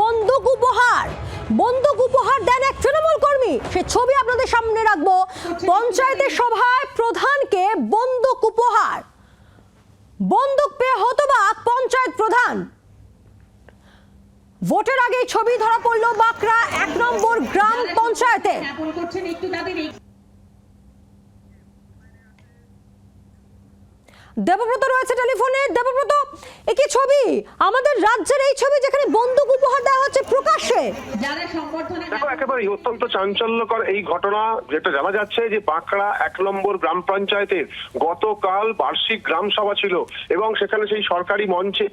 বন্দুক উপহার। বন্দুক উপহার দেন এক তৃণমূল কর্মী। সে ছবি আপনাদের সামনে রাখব। পঞ্চায়েতের সভায় প্রধানকে বন্দুক উপহার। বন্দুক পেয়ে হতবাক পঞ্চায়েত প্রধান। ভোটের আগে ছবি ধরা পড়ল বাঁকড়া এক নম্বর গ্রাম পঞ্চায়েতে জ্ঞাপন করছেন একটু তাদের এই দেবব্রত রয়েছে টেলিফোনে। দেবব্রত একই ছবি? আমাদের রাজ্যের এই ছবি যেখানে বন্দুক উপহার দেওয়া হচ্ছে প্রকাশ্যে। যারা দেখো একেবারে অত্যন্ত চাঞ্চল্যকর এই ঘটনা যেটা জানা যাচ্ছে যে বাঁকড়া এক নম্বর গ্রাম পঞ্চায়েতের গতকাল বার্ষিক গ্রাম সভা ছিল এবং সেখানে সেই সরকারি মঞ্চে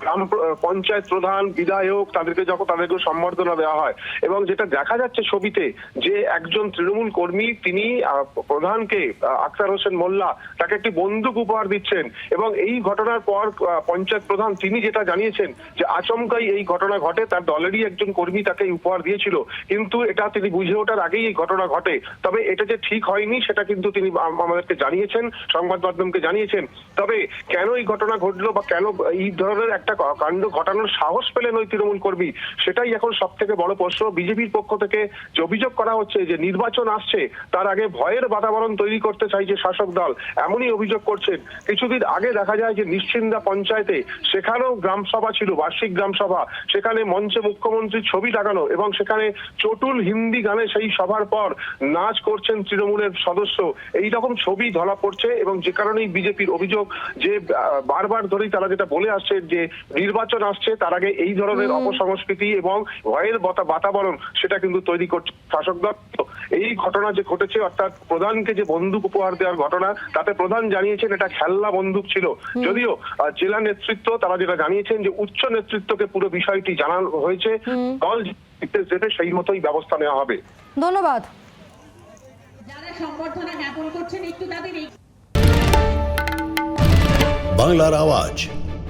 গ্রাম পঞ্চায়েত প্রধান বিধায়ক তাদেরকে যখন তাদেরকে সম্বর্ধনা দেওয়া হয় এবং যেটা দেখা যাচ্ছে ছবিতে যে একজন তৃণমূল কর্মী তিনি প্রধানকে আহ, আখতার হোসেন মোল্লা তাকে একটি বন্দুক উপহার দিচ্ছেন এবং এই ঘটনার পর পঞ্চায়েত প্রধান তিনি যেটা জানিয়েছেন যে আচমকাই এই ঘটনা ঘটে তার দলেরই একজন কর্মী তাকে উপহার দিয়েছিল। কিন্তু এটা তিনি বুঝে ওঠার আগেই এই ঘটনা ঘটে। তবে এটা যে ঠিক হয়নি সেটা কিন্তু তিনি আমাদেরকে জানিয়েছেন সংবাদ মাধ্যমকে জানিয়েছেন। তবে কেন এই ঘটনা ঘটলো বা কেন এই ধরনের একটা কাণ্ড ঘটানোর সাহস পেলেন ওই তৃণমূল কর্মী। সেটাই এখন সব থেকে বড় প্রশ্ন। বিজেপির পক্ষ থেকে যে অভিযোগ করা হচ্ছে যে নির্বাচন আসছে, তার আগে ভয়ের বাতাবরণ তৈরি করতে চাইছে শাসক দল। এমনই অভিযোগ করছেন। কিছুদিন আগে দেখা যায় যে নিশ্চিন্দা পঞ্চায়েতে সেখানেও গ্রাম সভা ছিল, বার্ষিক গ্রাম সভা। সেখানে মঞ্চে মুখ্যমন্ত্রীর ছবি লাগানো এবং সেখানে চটুল হিন্দি গানে সেই সভার পর নাচ করছেন তৃণমূলের সদস্য। এই রকম ছবি ধরা পড়ছে এবং যে কারণেই বিজেপির অভিযোগ যে বারবার ধরেই তারা যেটা বলে আসছে যে নির্বাচন আসছে তার আগে এই ধরনের অপসংস্কৃতি এবং ভয়ের বাতাবরণ সেটা কিন্তু তৈরি করছে শাসক দল। এই ঘটনা যে ঘটেছে অর্থাৎ প্রধানকে যে বন্দুক উপহার দেওয়ার ঘটনা তাতে প্রধান জানিয়েছেন এটা খেলনা বন্দুক ছিল। যদিও জেলা নেতৃত্ব তারা যেটা জানিয়েছেন যে উচ্চ নেতৃত্বকে পুরো বিষয়টি জানানো হয়েছে দল যে নির্দেশ দেবে সেই মতোই ব্যবস্থা নেওয়া হবে। ধন্যবাদ। সম্বর্ধনা জ্ঞাপন করছেন একটু তাদের বাংলার আওয়াজ।